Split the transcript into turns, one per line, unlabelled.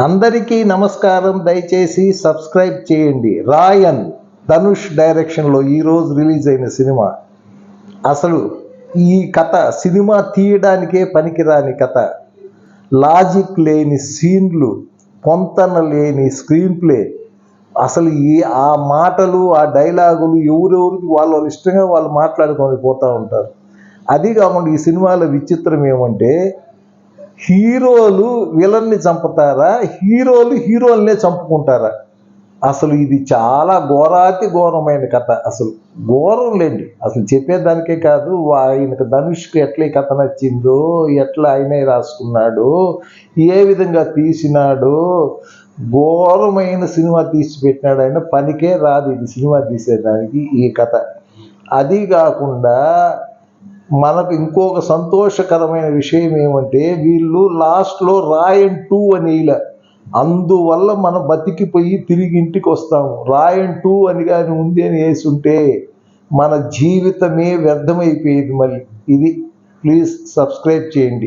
అందరికీ నమస్కారం. దయచేసి సబ్స్క్రైబ్ చేయండి. రాయన్ ధనుష్ డైరెక్షన్లో ఈరోజు రిలీజ్ అయిన సినిమా. అసలు ఈ కథ సినిమా తీయడానికే పనికిరాని కథ. లాజిక్ లేని సీన్లు పొంతన లేని స్క్రీన్ ప్లే. అసలు ఈ ఆ మాటలు ఆ డైలాగులు ఎవరెవరికి వాళ్ళ వాళ్ళు ఇష్టంగా వాళ్ళు మాట్లాడుకొని పోతూ ఉంటారు. అది కాకుండా ఈ సినిమాలో విచిత్రం ఏమంటే హీరోలు విలన్ని చంపుతారా? హీరోలు హీరోలనే చంపుకుంటారా? అసలు ఇది చాలా ఘోరాతి ఘోరమైన కథ. అసలు ఘోరం లేండి. అసలు చెప్పేదానికే కాదు ఆయనకు ధనుష్కి ఎట్లా ఈ కథ నచ్చిందో ఎట్లా ఆయనే రాసుకున్నాడు ఏ విధంగా తీసినాడు ఘోరమైన సినిమా తీసి పెట్టినాడు ఆయన. పనికే రాదు ఇది సినిమా తీసేదానికి ఈ కథ. అది కాకుండా మనకు ఇంకొక సంతోషకరమైన విషయం ఏమంటే వీళ్ళు లాస్ట్లో రాయన్ టూ అని ఇలా. అందువల్ల మనం బతికిపోయి తిరిగి ఇంటికి వస్తాము. రాయన్ టూ అని కానీ ఉంది అని వేసి ఉంటే మన జీవితమే వ్యర్థమైపోయేది మళ్ళీ. ఇది ప్లీజ్ సబ్స్క్రైబ్ చేయండి.